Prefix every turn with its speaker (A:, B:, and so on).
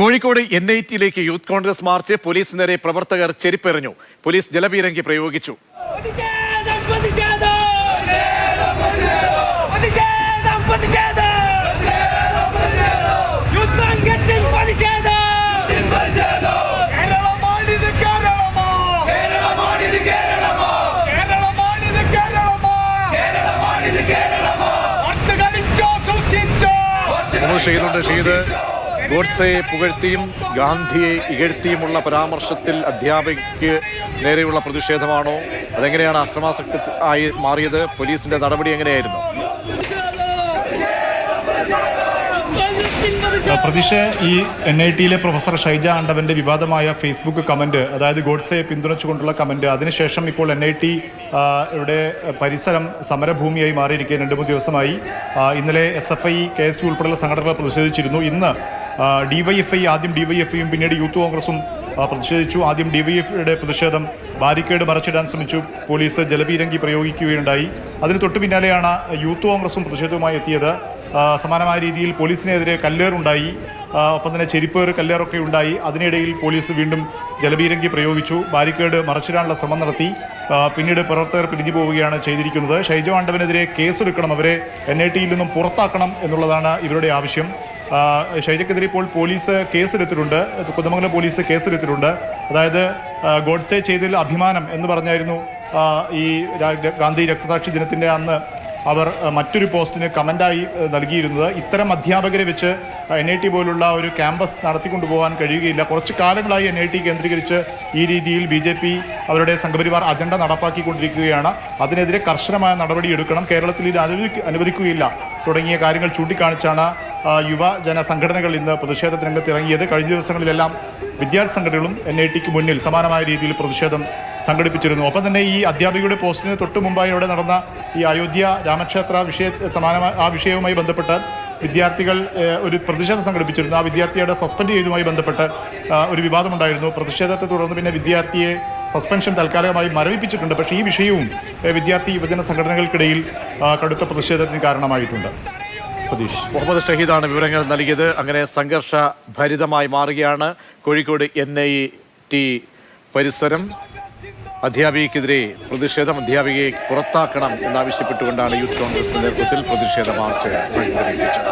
A: Kozhikode N I ടിയിലേക്ക് youth Congress march police നേരെ പ്രവർത്തകർ ചെരിപ്പെറിഞ്ഞു. പോലീസ് ജലപീരങ്കി പ്രയോഗിച്ചു.
B: പ്രതിഷേധം പ്രതിഷേധം പ്രതിഷേധം
A: ഗോഡ്സയെ പുകഴ്ത്തിയും ഗാന്ധിയെ ഇകഴ്ത്തിയുമുള്ള പരാമർശത്തിൽ അധ്യാപികയ്ക്ക് നേരെയുള്ള പ്രതിഷേധമാണോ? അതെങ്ങനെയാണ് അക്രമാസക്തി ആയി മാറിയത്? പോലീസിന്റെ നടപടി എങ്ങനെയായിരുന്നു?
C: പ്രതിഷേ ഈ എൻ ഐ ടിയിലെ പ്രൊഫസർ ഷൈജ ആണ്ടവന്റെ വിവാദമായ ഫേസ്ബുക്ക് കമന്റ് അതായത് ഗോഡ്സയെ പിന്തുണച്ചുകൊണ്ടുള്ള കമന്റ് അതിനുശേഷം ഇപ്പോൾ എൻ ഐ ടി ഇവിടെ പരിസരം സമരഭൂമിയായി മാറിയിരിക്കുക രണ്ട് മൂന്ന് ദിവസമായി. ഇന്നലെ S F I K S U ഉൾപ്പെടെയുള്ള സംഘടനകൾ പ്രതിഷേധിച്ചിരുന്നു. ഇന്ന് ഡിവൈഎഫ്ഐ ആദ്യം ഡിവൈഎഫ്ഐയും പിന്നീട് യൂത്ത് കോൺഗ്രസും പ്രതിഷേധിച്ചു. ആദ്യം ഡിവൈഎഫ്ഐയുടെ പ്രതിഷേധം ബാരിക്കേഡ് മറച്ചിടാൻ ശ്രമിച്ചു. പോലീസ് ജലപീരങ്കി പ്രയോഗിക്കുകയുണ്ടായി. അതിന് തൊട്ടു പിന്നാലെയാണ് യൂത്ത് കോൺഗ്രസും പ്രതിഷേധവുമായി എത്തിയത്. സമാനമായ രീതിയിൽ പോലീസിനെതിരെ കല്ലേറുണ്ടായി ഒപ്പം തന്നെ ചെരിപ്പേർ കല്ലേറൊക്കെ ഉണ്ടായി. അതിനിടയിൽ പോലീസ് വീണ്ടും ജലപീരങ്കി പ്രയോഗിച്ചു. ബാരിക്കേഡ് മറച്ചിടാനുള്ള ശ്രമം നടത്തി. പിന്നീട് പ്രവർത്തകർ പിരിഞ്ഞു പോവുകയാണ് ചെയ്തിരിക്കുന്നത്. ഷൈജോ ആണ്ടവനെതിരെ കേസെടുക്കണം. അവരെ എൻ ഐ ടിയിൽ നിന്നും പുറത്താക്കണം എന്നുള്ളതാണ് ഇവരുടെ ആവശ്യം. ഷൈജക്കെതിരെ ഇപ്പോൾ പോലീസ് കേസെടുത്തിട്ടുണ്ട്. കുന്നമംഗലം പോലീസ് കേസെടുത്തിട്ടുണ്ട്. അതായത് ഗോഡ് ഗോഡ്സെ ചെയ്തതിൽ അഭിമാനം എന്ന് പറഞ്ഞായിരുന്നു ഈ ഗാന്ധി രക്തസാക്ഷി ദിനത്തിന്റെ അന്ന് അവർ മറ്റൊരു പോസ്റ്റിന് കമന്റായി നൽകിയിരുന്നത്. ഇത്തരം അധ്യാപകരെ വെച്ച് എൻ ഐ ടി പോലുള്ള ഒരു ക്യാമ്പസ് നടത്തിക്കൊണ്ടുപോകാൻ കഴിയുകയില്ല. കുറച്ച് കാലങ്ങളായി എൻ ഐ ടി കേന്ദ്രീകരിച്ച് ഈ രീതിയിൽ ബി ജെ പി അവരുടെ സംഘപരിവാർ അജണ്ട നടപ്പാക്കിക്കൊണ്ടിരിക്കുകയാണ്. അതിനെതിരെ കർശനമായ നടപടിയെടുക്കണം. കേരളത്തിൽ ഇത് അനുവദിക്കുകയില്ല. തുടങ്ങിയ കാര്യങ്ങൾ ചൂണ്ടിക്കാണിച്ചാണ് യുവജന സംഘടനകൾ ഇന്ന് പ്രതിഷേധ രംഗത്ത് ഇറങ്ങിയത്. കഴിഞ്ഞ ദിവസങ്ങളിലെല്ലാം വിദ്യാർത്ഥി സംഘടനകളും എൻ ഐ ടിക്ക് മുന്നിൽ സമാനമായ രീതിയിൽ പ്രതിഷേധം സംഘടിപ്പിച്ചിരുന്നു. ഒപ്പം തന്നെ ഈ അധ്യാപികയുടെ പോസ്റ്റിന് തൊട്ട് മുമ്പായി അവിടെ നടന്ന ഈ അയോധ്യ രാമക്ഷേത്ര വിഷയ സമാനമായ ആ വിഷയവുമായി ബന്ധപ്പെട്ട് വിദ്യാർത്ഥികൾ ഒരു പ്രതിഷേധം സംഘടിപ്പിച്ചിരുന്നു. ആ വിദ്യാർത്ഥിയുടെ സസ്പെൻഡ് ചെയ്തതുമായി ബന്ധപ്പെട്ട് ഒരു വിവാദമുണ്ടായിരുന്നു. പ്രതിഷേധത്തെ തുടർന്ന് പിന്നെ വിദ്യാർത്ഥിയെ സസ്പെൻഷൻ താൽക്കാലികമായി മരവിപ്പിച്ചിട്ടുണ്ട്. പക്ഷേ ഈ വിഷയവും വിദ്യാർത്ഥി യുവജന സംഘടനകൾക്കിടയിൽ കടുത്ത പ്രതിഷേധത്തിന് കാരണമായിട്ടുണ്ട്.
A: മുഹമ്മദ് ഷഹീദാണ് വിവരങ്ങൾ നൽകിയത്. അങ്ങനെ സംഘർഷ ഭരിതമായി മാറുകയാണ് കോഴിക്കോട് എൻ ഐ ടി പരിസരം. അധ്യാപികയ്ക്കെതിരെ പ്രതിഷേധം അധ്യാപികയെ പുറത്താക്കണം എന്നാവശ്യപ്പെട്ടുകൊണ്ടാണ് യൂത്ത് കോൺഗ്രസ് നേതൃത്വത്തിൽ പ്രതിഷേധ മാർച്ച് സംഘടിപ്പിച്ചത്.